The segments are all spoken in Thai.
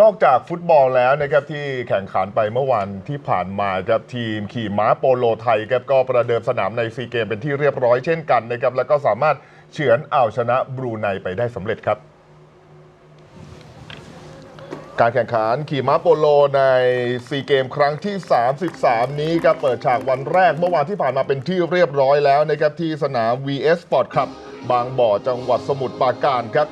นอกจากฟุตบอลแล้วนะครับที่แข่งขันไปเมื่อวันที่ผ่านมาครับทีมขี่ม้าโปโลไทยครับก็ประเดิมสนามในซีเกมเป็นที่เรียบร้อยเช่นกันนะครับแล้วก็สามารถเฉือนเอาชนะบรูไนไปได้สำเร็จครับ การแข่งขันขี่ม้าโปโลในซีเกมครั้งที่ 33 นี้ครับเปิดฉากวันแรกเมื่อวานที่ผ่านมาเป็นที่เรียบร้อยแล้วนะครับที่สนาม VS Sport Club บางบ่อจังหวัดสมุทรปราการครับ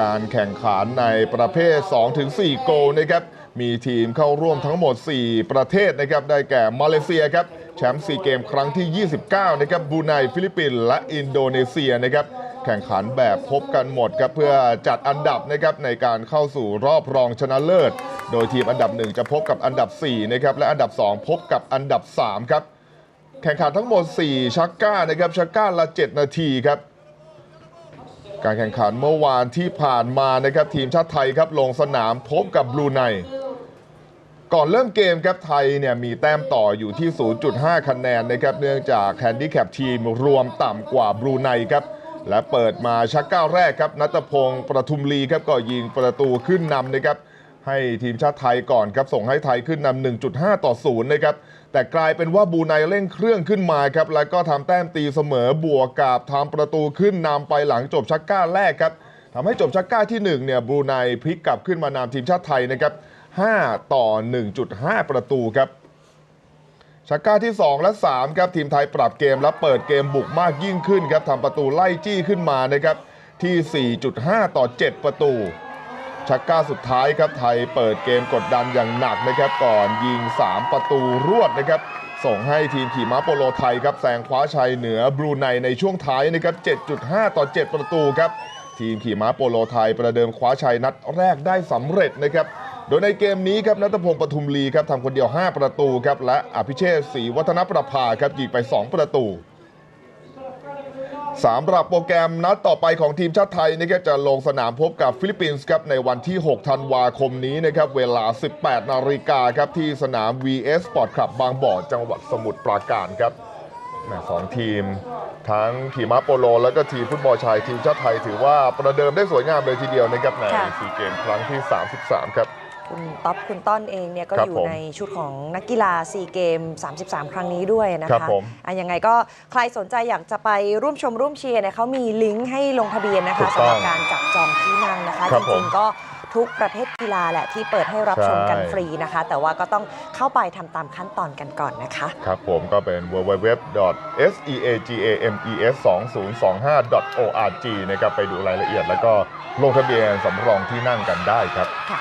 การแข่งขันในประเภท 2-4 โกลนะครับมีทีมเข้าร่วมทั้งหมด 4 ประเทศนะครับได้แก่มาเลเซียครับแชมป์ซีเกมครั้งที่ 29 นะครับบูไนฟิลิปปินส์และอินโดนีเซียนะครับแข่งขันแบบพบกันหมดครับเพื่อจัดอันดับนะครับในการเข้าสู่รอบรองชนะเลิศ โดยทีมอันดับ 1 จะพบกับอันดับ4นะครับและอันดับ 2 พบกับอันดับ 3 ครับ แข่งขันทั้งหมด 4 ชักก้านะครับชักก้าละ 7 นาทีครับ การแข่งขันเมื่อวานที่ผ่านมานะครับทีมชาติไทยครับลงสนามพบกับบรูไน ก่อนเริ่มเกมครับไทยเนี่ยมีแต้มต่ออยู่ที่ 0.5 คะแนนนะครับเนื่องจากแฮนดี้แคปทีมรวมต่ำกว่าบรูไนครับและเปิดมาชักก้าวแรกครับนัตพงศ์ประทุมลีครับก็ยิงประตูขึ้นนำนะครับ ให้ทีมชาติไทยก่อนครับ ส่งให้ไทยขึ้นนำ1.5 ต่อ 0 นะครับ แต่กลายเป็นว่าบูไนเร่งเครื่องขึ้นมาครับ แล้วก็ทำแต้มตีเสมอบวกกับทำประตูขึ้นนำไปหลังจบชักก้าแรกครับทำให้จบชักก้าที่1เนี่ยบูไนพลิกกลับขึ้นมานำทีมชาติไทยนะครับ5ต่อ 1.5 ประตูครับชักก้าที่ 2 และ 3 ครับ ทีมไทยปรับเกมและเปิดเกมบุกมากยิ่งขึ้นครับทำประตูไล่จี้ขึ้นมานะครับที่ 4.5 ต่อ 7 ประตู ชักก้าสุดท้ายครับไทยเปิดเกมกดดันอย่างหนักนะครับก่อนยิง 3 ประตูรวดนะครับส่งให้ทีมขี่ม้าโปโลไทยครับแซงคว้าชัยเหนือบรูไนในช่วงท้ายนะครับ 7.5 ต่อ 7 ประตูครับ ทีมขี่ม้าโปโลไทยประเดิมคว้าชัยนัดแรกได้สำเร็จนะครับ โดยในเกมนี้ครับนัทพงศ์ปทุมลีครับทำคนเดียว 5 ประตูครับและอภิเชษศรีวัฒนประภาครับยิงไป 2 ประตู สำหรับโปรแกรมนัดต่อไปของทีมชาติไทยนะครับจะลงสนามพบกับฟิลิปปินส์ครับในวันที่ 6 ธันวาคมนี้นะครับเวลา 18 นาฬิกาครับที่สนาม VS Sport Club บางบ่อจังหวัดสมุทรปราการครับแหม่สองทีม ทั้งขี่ม้าโปโล แล้วก็ทีมฟุตบอลชายทีมชาติไทย ถือว่าประเดิมได้สวยงามเลยทีเดียวนะครับในค่ะซีเกมครั้งที่ 33 ครับ คุณต๊อบคุณต้อนเองเนี่ยก็ครับอยู่ผมในชุดของนักกีฬาซีเกม 33 ครั้งนี้ด้วยนะครัคะบผมอะยังไงก็ใครสนใจอยากจะไปร่วมชมร่วมเชียร์เนี่ยเขามีลิงก์ให้ลงทะเบียนนะถูคะกต้องสำหรับการจับจองที่นั่งนะคะครัจบผมริงๆก็ทุกประเภทกีฬาแหละที่เปิดให้รับชมกันใช่ ฟรีนะคะ แต่ว่าก็ต้องเข้าไปทำตามขั้นตอนกันก่อนนะคะ ครับผมก็เป็น www.seagames2025.org นะครับไปดูรายละเอียดแล้วก็ลงทะเบียนสำรองที่นั่งกันได้ครับ ค่ะ